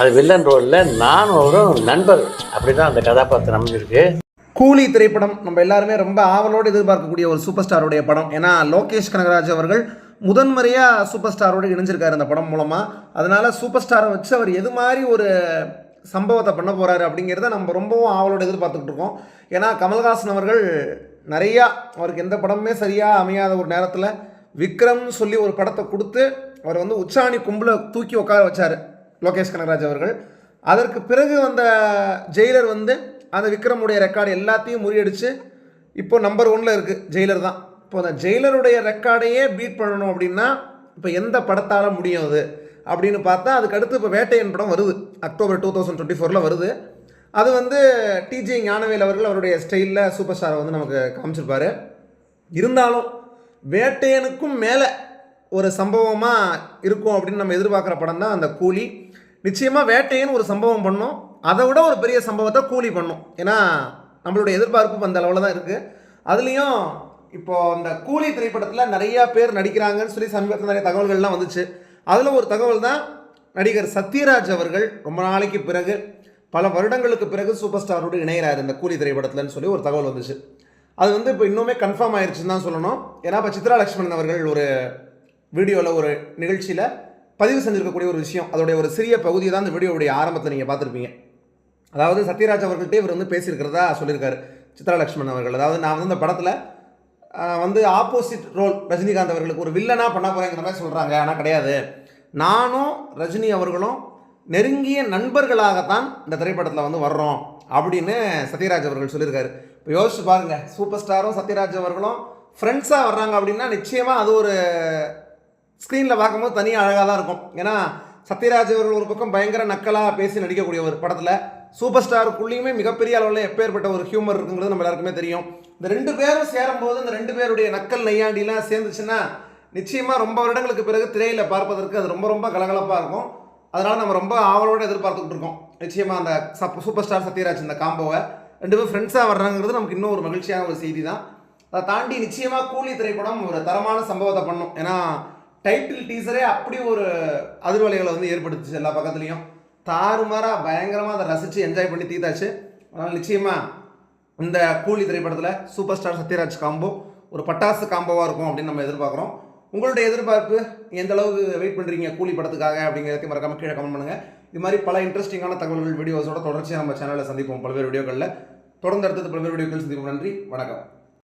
அது வில்லன் ரோலில் நானும் ஒரு நண்பர். அப்படி தான் அந்த கதாபாத்திரம் அமைஞ்சிருக்கு. கூலி திரைப்படம் நம்ம எல்லாருமே ரொம்ப ஆவலோடு எதிர்பார்க்கக்கூடிய ஒரு சூப்பர் ஸ்டாருடைய படம். ஏன்னா லோகேஷ் கனகராஜ் அவர்கள் முதன்முறையாக சூப்பர் ஸ்டாரோடு இணைஞ்சிருக்காரு அந்த படம் மூலமாக அதனால சூப்பர் ஸ்டாரை வச்சு அவர் எது மாதிரி ஒரு சம்பவத்தை பண்ண போகிறாரு அப்படிங்கிறத நம்ம ரொம்பவும் ஆவலோடு எதிர்பார்த்துக்கிட்டு இருக்கோம். ஏன்னா கமல்ஹாசன் அவர்கள் நிறையா அவருக்கு எந்த படமுமே சரியாக அமையாத ஒரு நேரத்தில் விக்ரம்னு சொல்லி ஒரு படத்தை கொடுத்து அவர் வந்து உச்சாணி கும்பல தூக்கி உட்கார வச்சார். லோகேஷ் கனகராஜ் அவர்கள். அதற்கு பிறகு வந்த ஜெயிலர் வந்து அந்த விக்ரமுடைய ரெக்கார்டு எல்லாத்தையும் முறியடிச்சு இப்போ நம்பர் ஒனில் இருக்குது ஜெயிலர் தான். இப்போ அந்த ஜெயிலருடைய ரெக்கார்டையே பீட் பண்ணணும் அப்படின்னா இப்போ எந்த படத்தால் முடியும் அது? அப்படின்னு பார்த்தா அதுக்கு அடுத்து இப்போ வேட்டையன் படம் வருது. அக்டோபர் டூ தௌசண்ட் டுவெண்ட்டி ஃபோரில் வருது. அது வந்து டிஜே ஞானவேல் அவர்கள் அவருடைய ஸ்டைலில் சூப்பர் ஸ்டாரை வந்து நமக்கு காமிச்சிருப்பார். இருந்தாலும் வேட்டையனுக்கும் மேலே ஒரு சம்பவமாக இருக்கும் அப்படின்னு நம்ம எதிர்பார்க்குற படம் தான் அந்த கூலி. நிச்சயமாக வேட்டைன்னு ஒரு சம்பவம் பண்ணோம். அதை விட ஒரு பெரிய சம்பவத்தை கூலி பண்ணும். ஏன்னா நம்மளுடைய எதிர்பார்ப்பு அந்த அளவில் தான் இருக்குது அதுலேயும் இப்போ அந்த கூலி திரைப்படத்தில் நிறையா பேர் நடிக்கிறாங்கன்னு சொல்லி சமீபத்தில் நிறைய தகவல்கள்லாம் வந்துச்சு. அதில் ஒரு தகவல் தான் நடிகர் சத்யராஜ் அவர்கள் ரொம்ப நாளைக்கு பிறகு பல வருடங்களுக்கு பிறகு சூப்பர் ஸ்டாரோடு இணைகிறார் இந்த கூலி திரைப்படத்தில்னு சொல்லி ஒரு தகவல் வந்துச்சு. அது வந்து இப்போ இன்னுமே கன்ஃபார்ம் ஆயிடுச்சுன்னு தான் சொல்லணும். ஏன்னா இப்போ சித்ரா லக்ஷ்மணன் அவர்கள் ஒரு வீடியோவில் ஒரு நிகழ்ச்சியில் பதிவு செஞ்சிருக்கக்கூடிய ஒரு விஷயம். அதோடைய ஒரு சிறிய பகுதியை தான் இந்த வீடியோடைய ஆரம்பத்தில் நீங்கள் பார்த்துருப்பீங்க. அதாவது சத்யராஜ் அவர்கள்ட்டே இவர் வந்து பேசியிருக்கிறதா சொல்லியிருக்காரு. சித்ரா அவர்கள். அதாவது நான் வந்து இந்த படத்தில் வந்து ஆப்போசிட் ரோல் ரஜினிகாந்த் அவர்களுக்கு ஒரு வில்லனாக பண்ண போகிறேங்கிற மாதிரி சொல்கிறாங்க ஆனால் கிடையாது. நானும் ரஜினி அவர்களும் நெருங்கிய நண்பர்களாகத்தான் இந்த திரைப்படத்தில் வந்து வர்றோம் அப்படின்னு சத்யராஜ் அவர்கள் சொல்லியிருக்காரு. இப்போ யோசிச்சு பாருங்க. சூப்பர் ஸ்டாரும் சத்யராஜ் அவர்களும் ஃப்ரெண்ட்ஸாக வர்றாங்க அப்படின்னா நிச்சயமாக அது ஒரு ஸ்க்ரீனில் பார்க்கும்போது தனியாக அழகாக தான் இருக்கும். ஏன்னா சத்யராஜ் அவர்கள் ஒரு பக்கம் பயங்கர நக்கலாக பேசி நடிக்கக்கூடியவர் படத்தில். சூப்பர் ஸ்டாருக்குள்ளேயுமே மிகப்பெரிய அளவில் எப்பேற்பட்ட ஒரு ஹியூமர் இருக்குங்கிறது நம்ம எல்லாருக்குமே தெரியும். இந்த ரெண்டு பேரும் சேரும்போது இந்த ரெண்டு பேருடைய நக்கல் நையாண்டிலாம் சேர்ந்துச்சுன்னா நிச்சயமாக ரொம்ப வருடங்களுக்கு பிறகு திரையில் பார்ப்பதற்கு அது ரொம்ப ரொம்ப கலகலப்பாக இருக்கும். அதனால் நம்ம ரொம்ப ஆவலோடு எதிர்பார்த்துக்கிட்டு இருக்கோம். நிச்சயமாக அந்த சப் சூப்பர் ஸ்டார் சத்யராஜ் இந்த காம்போவை ரெண்டு பேரும் ஃப்ரெண்ட்ஸாக வர்றாங்கிறது நமக்கு இன்னும் ஒரு மகிழ்ச்சியான ஒரு செய்தி தான் அதை தாண்டி நிச்சயமாக கூலி திரைப்படம் ஒரு தரமான சம்பவத்தை பண்ணும். ஏன்னா டைட்டில் டீசரே அப்படி ஒரு அதிர்வலைகளை வந்து ஏற்படுத்துச்சு எல்லா பக்கத்துலேயும். தாறுமாறாக பயங்கரமாக அதை ரசித்து என்ஜாய் பண்ணி தீத்தாச்சு அதனால் நிச்சயமாக இந்த கூலி திரைப்படத்தில் சூப்பர் ஸ்டார் சத்யராஜ் காம்போ ஒரு பட்டாசு காம்போவாக இருக்கும் அப்படின்னு நம்ம எதிர்பார்க்குறோம். உங்களுடைய எதிர்பார்ப்பு எந்த அளவுக்கு வெயிட் பண்ணுறீங்க கூலி படத்துக்காக அப்படிங்கிறதையும் மறக்காம கீழே கமெண்ட் பண்ணுங்கள் இது மாதிரி பல இன்ட்ரெஸ்டிங்கான தகவல்கள் வீடியோஸோட தொடர்ச்சியாக நம்ம சேனலில் சந்திப்போம். பல்வேறு வீடியோக்களில். தொடர்ந்து அடுத்தது பல்வேறு வீடியோக்கள் சந்திப்போம். நன்றி வணக்கம்.